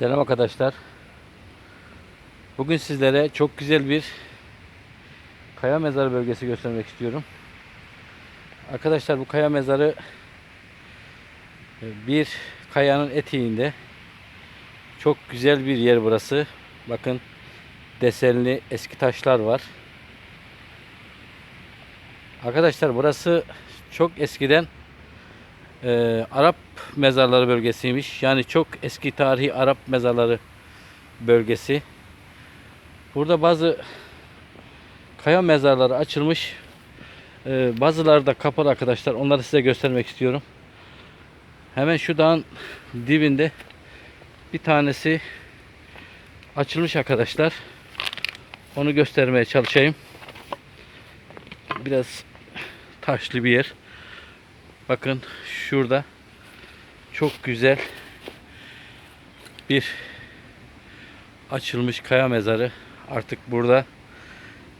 Selam arkadaşlar. Bugün sizlere çok güzel bir kaya mezarı bölgesi göstermek istiyorum. Arkadaşlar bu kaya mezarı e, bir kayanın eteğinde. Çok güzel bir yer burası. Bakın desenli eski taşlar var. Arkadaşlar burası çok eskiden e, Arap mezarları bölgesiymiş. Yani çok eski tarihi Arap mezarları bölgesi. Burada bazı kaya mezarları açılmış. E, bazıları da kapalı arkadaşlar. Onları size göstermek istiyorum. Hemen şu dağın dibinde bir tanesi açılmış arkadaşlar. Onu göstermeye çalışayım. Biraz taşlı bir yer. Bakın şurada çok güzel bir açılmış kaya mezarı. Artık burada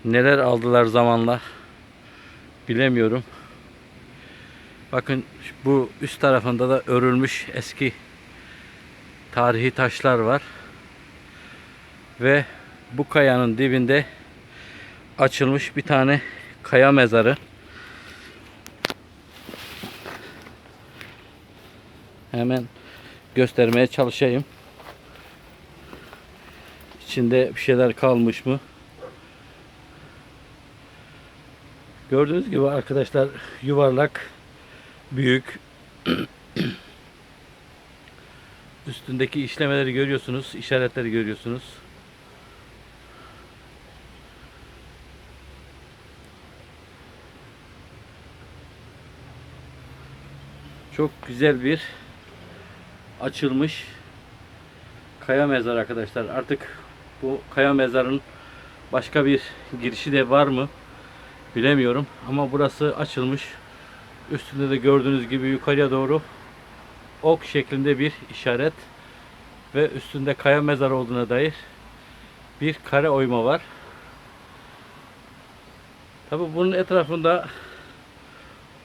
neler aldılar zamanla bilemiyorum. Bakın bu üst tarafında da örülmüş eski tarihi taşlar var. Ve bu kayanın dibinde açılmış bir tane kaya mezarı. Hemen göstermeye çalışayım. İçinde bir şeyler kalmış mı? Gördüğünüz gibi arkadaşlar yuvarlak, büyük. Üstündeki işlemeleri görüyorsunuz, işaretleri görüyorsunuz. Çok güzel bir açılmış kaya mezar arkadaşlar. Artık bu kaya mezarın başka bir girişi de var mı bilemiyorum. Ama burası açılmış. Üstünde de gördüğünüz gibi yukarıya doğru ok şeklinde bir işaret ve üstünde kaya mezar olduğuna dair bir kare oyma var. Tabi bunun etrafında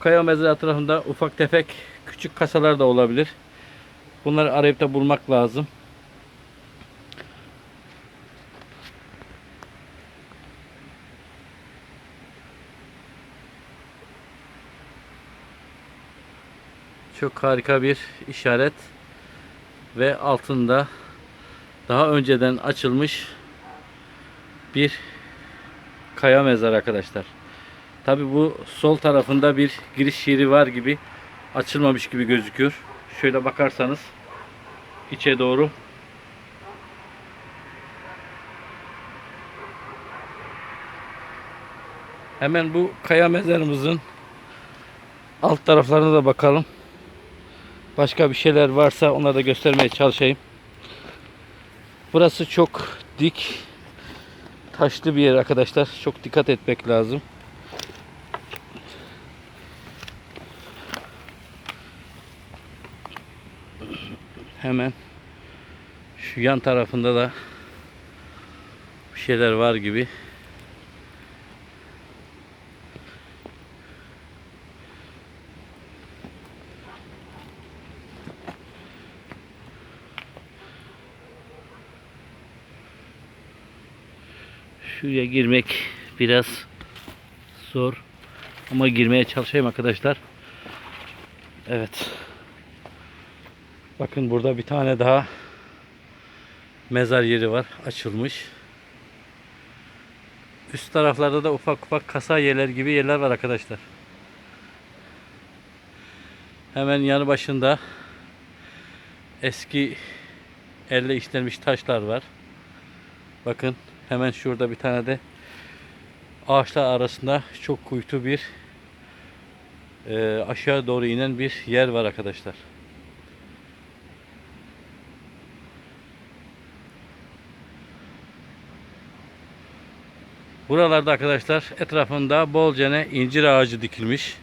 kaya mezarı etrafında ufak tefek küçük kasalar da olabilir. Bunları arayıp da bulmak lazım. Çok harika bir işaret ve altında daha önceden açılmış bir kaya mezar arkadaşlar. Tabi bu sol tarafında bir giriş yeri var gibi açılmamış gibi gözüküyor. Şöyle bakarsanız içe doğru Hemen bu kaya mezarımızın alt taraflarına da bakalım. Başka bir şeyler varsa onları da göstermeye çalışayım. Burası çok dik taşlı bir yer arkadaşlar. Çok dikkat etmek lazım. Hemen şu yan tarafında da bir şeyler var gibi. Şuraya girmek biraz zor. Ama girmeye çalışayım arkadaşlar. Evet. Bakın burada bir tane daha mezar yeri var. Açılmış. Üst taraflarda da ufak ufak kasa yerler gibi yerler var arkadaşlar. Hemen yanı başında eski elle işlenmiş taşlar var. Bakın hemen şurada bir tane de ağaçlar arasında çok kuytu bir e, aşağı doğru inen bir yer var arkadaşlar. Buralarda arkadaşlar etrafında bolca ne incir ağacı dikilmiş.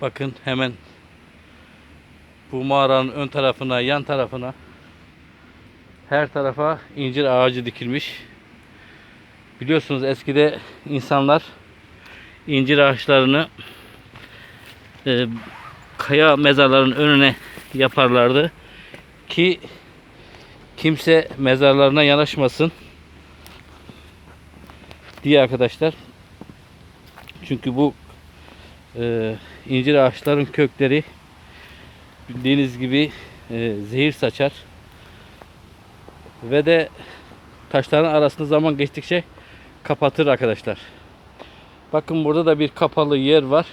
Bakın hemen bu mağaranın ön tarafına, yan tarafına her tarafa incir ağacı dikilmiş. Biliyorsunuz eskide insanlar incir ağaçlarını e, kaya mezarların önüne yaparlardı ki kimse mezarlarına yanaşmasın diye arkadaşlar. Çünkü bu e, incir ağaçların kökleri bildiğiniz gibi e, zehir saçar ve de taşların arasında zaman geçtikçe kapatır arkadaşlar. Bakın burada da bir kapalı yer var.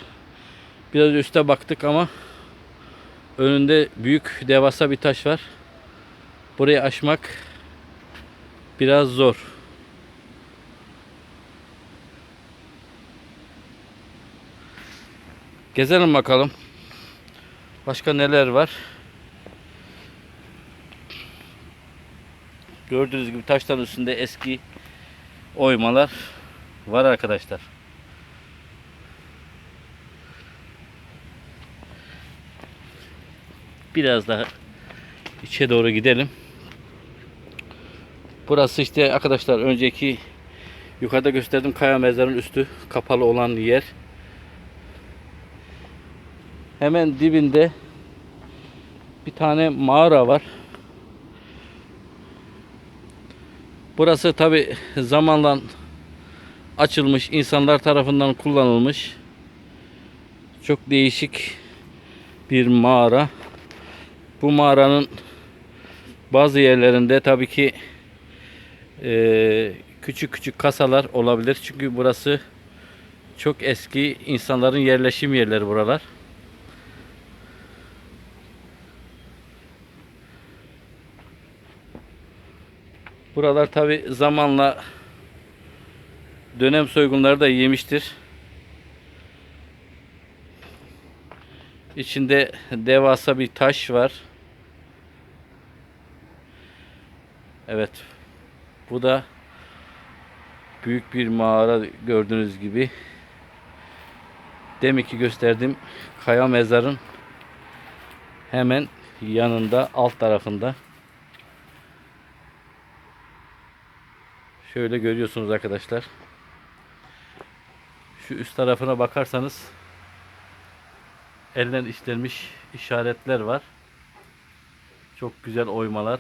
Biraz üste baktık ama önünde büyük devasa bir taş var. Burayı aşmak biraz zor. Gezelim bakalım. Başka neler var? Gördüğünüz gibi taşların üstünde eski oymalar var arkadaşlar. Biraz daha içe doğru gidelim. Burası işte arkadaşlar önceki yukarıda gösterdiğim kaya mezarın üstü kapalı olan yer. Hemen dibinde bir tane mağara var. Burası tabi zamanla açılmış, insanlar tarafından kullanılmış. Çok değişik bir mağara. Bu mağaranın bazı yerlerinde tabii ki eee, küçük küçük kasalar olabilir. Çünkü burası çok eski insanların yerleşim yerleri buralar. Buralar tabi zamanla dönem soygunları da yemiştir. İçinde devasa bir taş var. Evet. Bu da büyük bir mağara gördüğünüz gibi. Demek ki gösterdiğim kaya mezarın hemen yanında alt tarafında. Şöyle görüyorsunuz arkadaşlar. Şu üst tarafına bakarsanız elden işlenmiş işaretler var. Çok güzel oymalar.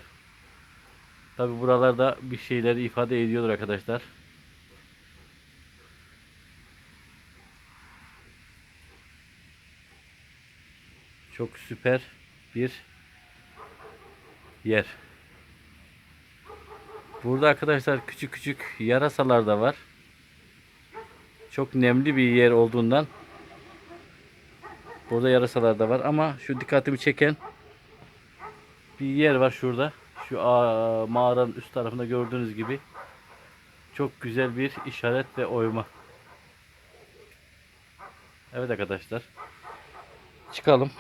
Tabi buralarda bir şeyleri ifade ediyordur arkadaşlar. Çok süper bir yer. Burada arkadaşlar küçük küçük yarasalar da var. Çok nemli bir yer olduğundan burada yarasalar da var ama şu dikkatimi çeken bir yer var şurada. Şu mağaranın üst tarafında gördüğünüz gibi çok güzel bir işaret ve oyma. Evet arkadaşlar. Çıkalım.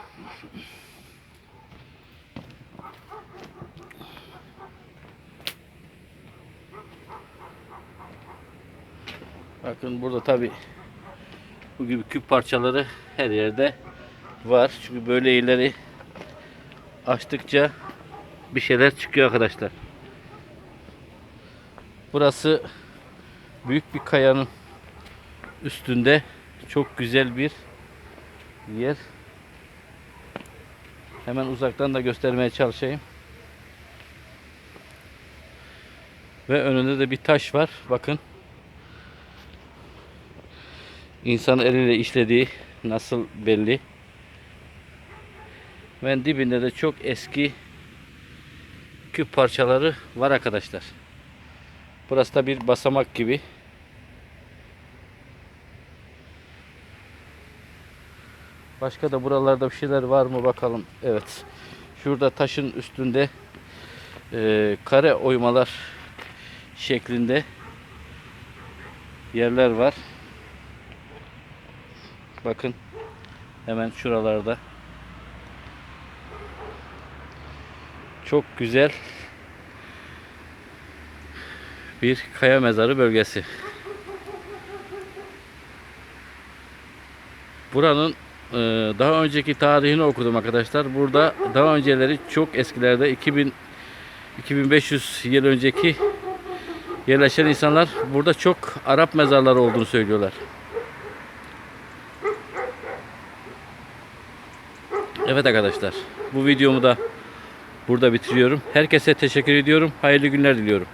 Bakın burada tabi bu gibi küp parçaları her yerde var. Çünkü böyle yerleri açtıkça bir şeyler çıkıyor arkadaşlar. Burası büyük bir kayanın üstünde çok güzel bir yer. Hemen uzaktan da göstermeye çalışayım. Ve önünde de bir taş var. Bakın. İnsan eliyle işlediği nasıl belli. Ve dibinde de çok eski küp parçaları var arkadaşlar. Burası da bir basamak gibi. Başka da buralarda bir şeyler var mı bakalım. Evet. Şurada taşın üstünde e, kare oymalar şeklinde yerler var. Bakın hemen şuralarda çok güzel bir kaya mezarı bölgesi. Buranın e, daha önceki tarihini okudum arkadaşlar. Burada daha önceleri çok eskilerde 2000 2500 yıl önceki yerleşen insanlar burada çok Arap mezarları olduğunu söylüyorlar. Evet arkadaşlar bu videomu da burada bitiriyorum. Herkese teşekkür ediyorum. Hayırlı günler diliyorum.